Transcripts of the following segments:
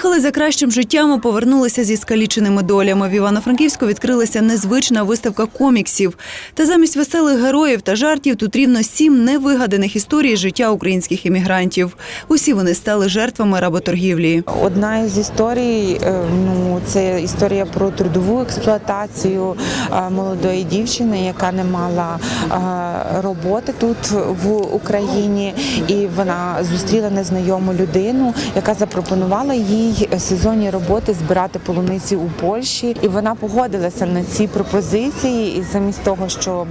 Їхали за кращим життям, а повернулися зі скаліченими долями. В Івано-Франківську відкрилася незвична виставка коміксів. Та замість веселих героїв та жартів тут рівно сім невигаданих історій життя українських іммігрантів. Усі вони стали жертвами работоргівлі. Одна із історій, е, ну це історія про трудову експлуатацію е, молодої дівчини, яка не мала е, роботи тут в Україні, і вона зустріла незнайому людину, яка запропонувала їй сезонні роботи збирати полуниці у Польщі. І вона погодилася на ці пропозиції. І замість того, щоб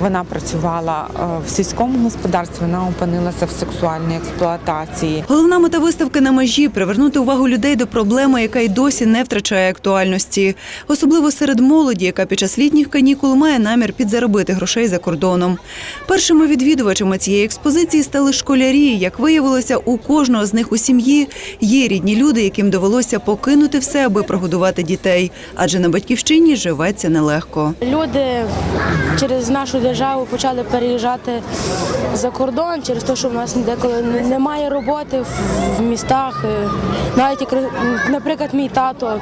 вона працювала е, в сільському господарстві, вона опинилася в сексуальній експлуатації. Головна мета виставки на межі привернути увагу людей до проблеми, яка й досі не втрачає актуальності, особливо серед молоді, яка під час літніх канікул має намір підзаробити грошей за кордоном. Першими відвідувачами цієї експозиції стали школярі. Як виявилося, у кожного з них у сім'ї є рідні люди, яким довелося покинути все, аби прогодувати дітей, адже на батьківщині живеться нелегко. Люди через нашу державу почали переїжджати за кордон через те, що в нас деколи немає роботи в- містах. Е, Навіть наприклад, мій тато.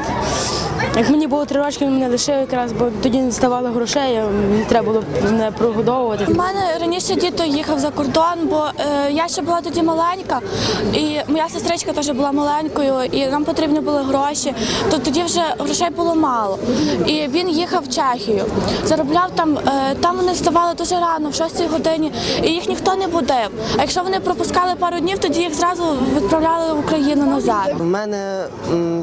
Як мені було три рочки, він мене лишив якраз, бо тоді не ставало грошей, мені треба було мене прогодовувати. У мене раніше діто їхав за кордон, бо е, я ще була тоді маленька, і моя сестричка теж була маленькою, і нам потрібні були гроші. То тоді вже грошей було мало. І він їхав в Чехію, заробляв там. Е, там вони вставали дуже рано, в 6 годині, і їх ніхто не будив. А якщо вони пропускали пару днів, тоді їх зразу відправляли в Україну назад. У мене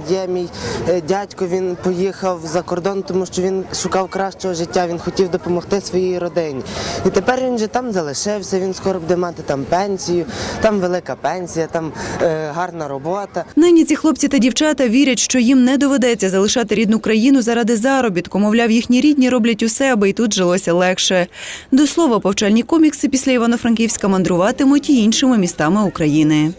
є мій е, дядько, він поїхав за кордон, тому що він шукав кращого життя, він хотів допомогти своїй родині. І тепер він же там залишився, він скоро буде мати там пенсію, там велика пенсія, там е, гарна робота. Нині ці хлопці та дівчата вірять, що їм не доведеться залишати рідну країну заради заробітку. Мовляв, їхні рідні роблять усе, аби і тут жилося легше. До слова, повчальні комікси після Івано-Франківська мандруватимуть і іншими містами України.